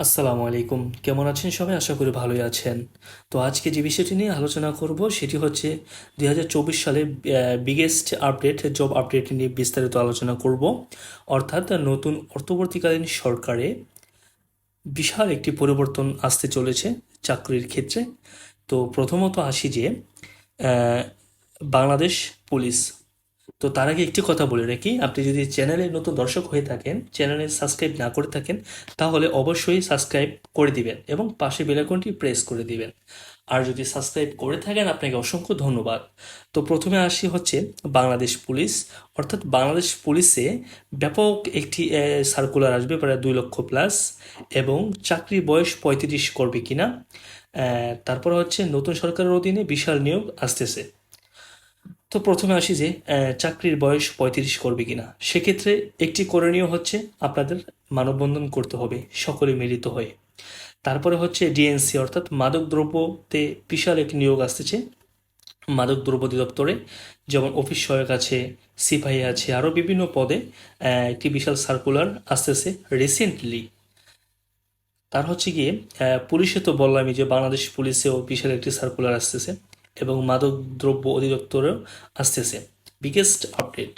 আসসালামু আলাইকুম। কেমন আছেন সবাই? আশা করি ভালোই আছেন। তো আজকে যে বিষয়টি নিয়ে আলোচনা করব, সেটি হচ্ছে দুই হাজার চব্বিশ সালে বিগেস্ট আপডেট জব আপডেট নিয়ে বিস্তারিত আলোচনা করব। অর্থাৎ নতুন অর্থবর্তীকালীন সরকারে বিশাল একটি পরিবর্তন আসতে চলেছে চাকরির ক্ষেত্রে। তো প্রথমত আসি যে বাংলাদেশ পুলিশ তো তার আগে একটি কথা বলে রাখি। আপনি যদি চ্যানেলে নতুন দর্শক হয়ে থাকেন, চ্যানেলে সাবস্ক্রাইব না করে থাকেন, তাহলে অবশ্যই সাবস্ক্রাইব করে দিবেন এবং পাশে বেলাইকনটি প্রেস করে দিবেন। আর যদি সাবস্ক্রাইব করে থাকেন, আপনাকে অসংখ্য ধন্যবাদ। তো প্রথমে আসি হচ্ছে বাংলাদেশ পুলিশ। অর্থাৎ বাংলাদেশ পুলিশে ব্যাপক একটি সার্কুলার আসবে, প্রায় দুই লক্ষ প্লাস এবং চাকরি বয়স পঁয়ত্রিশ করবে কিনা। তারপর হচ্ছে নতুন সরকারের অধীনে বিশাল নিয়োগ আসতেছে। তো প্রথমে আসি যে চাকরির বয়স পঁয়ত্রিশ করবে কিনা। সেক্ষেত্রে একটি করণীয় হচ্ছে আপনাদের মানববন্ধন করতে হবে, সকলে মিলিত হয়ে। তারপরে হচ্ছে ডিএনসি, অর্থাৎ মাদক দ্রব্যতে বিশাল একটি নিয়োগ আসতেছে। মাদক দ্রব্য অধিদপ্তরে যেমন অফিস সহায়ক আছে, সিপাহী আছে আরও বিভিন্ন পদে একটি বিশাল সার্কুলার আসতেছে রিসেন্টলি তার হচ্ছে গিয়ে পুলিশে তো বললামই যে বাংলাদেশ পুলিশেও বিশাল একটি সার্কুলার আসতেছে। এবং মাদক দ্রব্য অধিদপ্তরেও আসতেছে। বিগেস্ট আপডেট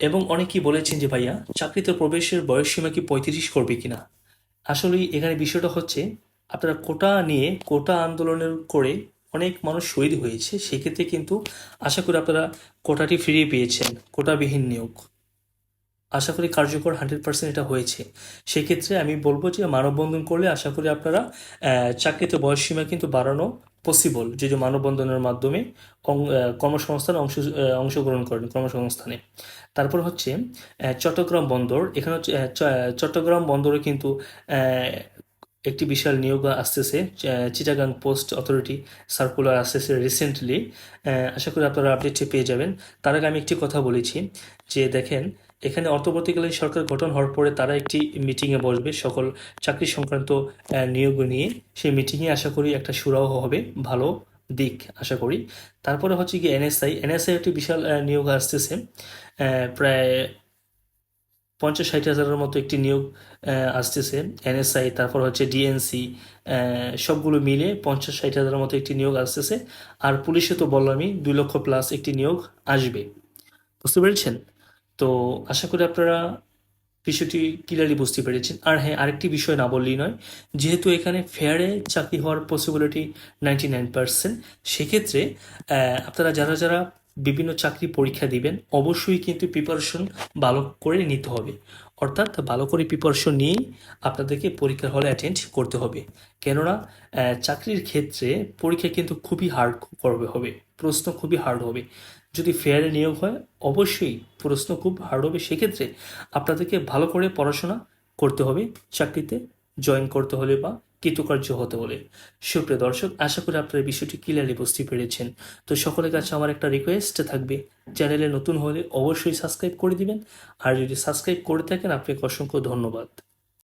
এবং অনেকেই বলেছেন যে, ভাইয়া, চাকরিতে প্রবেশের বয়সসীমা কি পঁয়ত্রিশ করবে কিনা? আসলে এখানে বিষয়টা হচ্ছে, আপনারা কোটা নিয়ে কোটা আন্দোলনের করে অনেক মানুষ শহীদ হয়েছে। সেক্ষেত্রে কিন্তু আশা করি আপনারা কোটাটি ফিরিয়ে পেয়েছেন। কোটাবিহীন নিয়োগ। আশা করি কার্যকর হান্ড্রেড পার্সেন্ট এটা হয়েছে। সেক্ষেত্রে আমি বলব যে, মানববন্ধন করলে আশা করি আপনারা চাকরিতে বয়সসীমা কিন্তু বাড়ানো পসিবল যে যে মানববন্ধনের মাধ্যমে কর্মসংস্থান অংশ অংশগ্রহণ করেন কর্মসংস্থানে। তারপর হচ্ছে চট্টগ্রাম বন্দর, এখানে চট্টগ্রাম বন্দরে কিন্তু একটি বিশাল নিয়োগ আসতেছে চিটাগাং পোস্ট অথরিটি সার্কুলার আসতেছে রিসেন্টলি আশা করি আপনারা আপডেটটি পেয়ে যাবেন। তার আগে আমি একটি কথা বলেছি, যে দেখেন, এখানে অন্তর্বর্তীকালীন সরকার গঠন হওয়ার পরে তারা একটি মিটিংয়ে বসবে সকল চাকরি সংক্রান্ত নিয়োগ নিয়ে। সেই মিটিংয়ে আশা করি একটা সুরাহ হবে, ভালো দিক আশা করি। তারপরে হচ্ছে কি এনএসআই এনএসআই একটি বিশাল নিয়োগ আসতেছে প্রায় পঞ্চাশ ষাট হাজারের মতো একটি নিয়োগ আসতেছে এনএসআই তারপর হচ্ছে ডিএনসি সবগুলো মিলে পঞ্চাশ ষাট হাজারের মতো একটি নিয়োগ আসতেছে। আর পুলিশে তো বললামই, দুই লক্ষ প্লাস একটি নিয়োগ আসবে। বুঝতে পেরেছেন? তো আশা করি আপনারা বিষয়টি ক্লিয়ারলি বুঝতে পেরেছেন। আর হ্যাঁ আরেকটি বিষয় না বললেই নয়, যেহেতু এখানে ফেয়ারে চাকরি হওয়ার পসিবিলিটি নাইনটি নাইন পার্সেন্ট সেক্ষেত্রে আপনারা যারা যারা বিভিন্ন চাকরি পরীক্ষা দিবেন, অবশ্যই কিন্তু প্রিপারেশন ভালো করে নিতে হবে। অর্থাৎ ভালো করে প্রিপারেশন নিয়েই আপনাদেরকে পরীক্ষার হলে অ্যাটেন্ড করতে হবে। কেননা চাকরির ক্ষেত্রে পরীক্ষা কিন্তু খুবই হার্ড করবে হবে, প্রশ্ন খুবই হার্ড হবে। যদি ফেয়ারে নিয়োগ হয়, অবশ্যই প্রশ্ন খুব হার্ড হবে। সেক্ষেত্রে আপনাদেরকে ভালো করে পড়াশোনা করতে হবে, চাকরিতে জয়েন করতে হলে বা কৃতকার্য হতে হলে সুপ্রিয় দর্শক, আশা করি আপনারা বিষয়টি ক্লিয়ারলি বুঝতে পেরেছেন। তো সকলের কাছে আমার একটা রিকোয়েস্ট থাকবে চ্যানেলে নতুন হলে অবশ্যই সাবস্ক্রাইব করে দিবেন। আর যদি সাবস্ক্রাইব করে থাকেন, আপনাকে অসংখ্য ধন্যবাদ।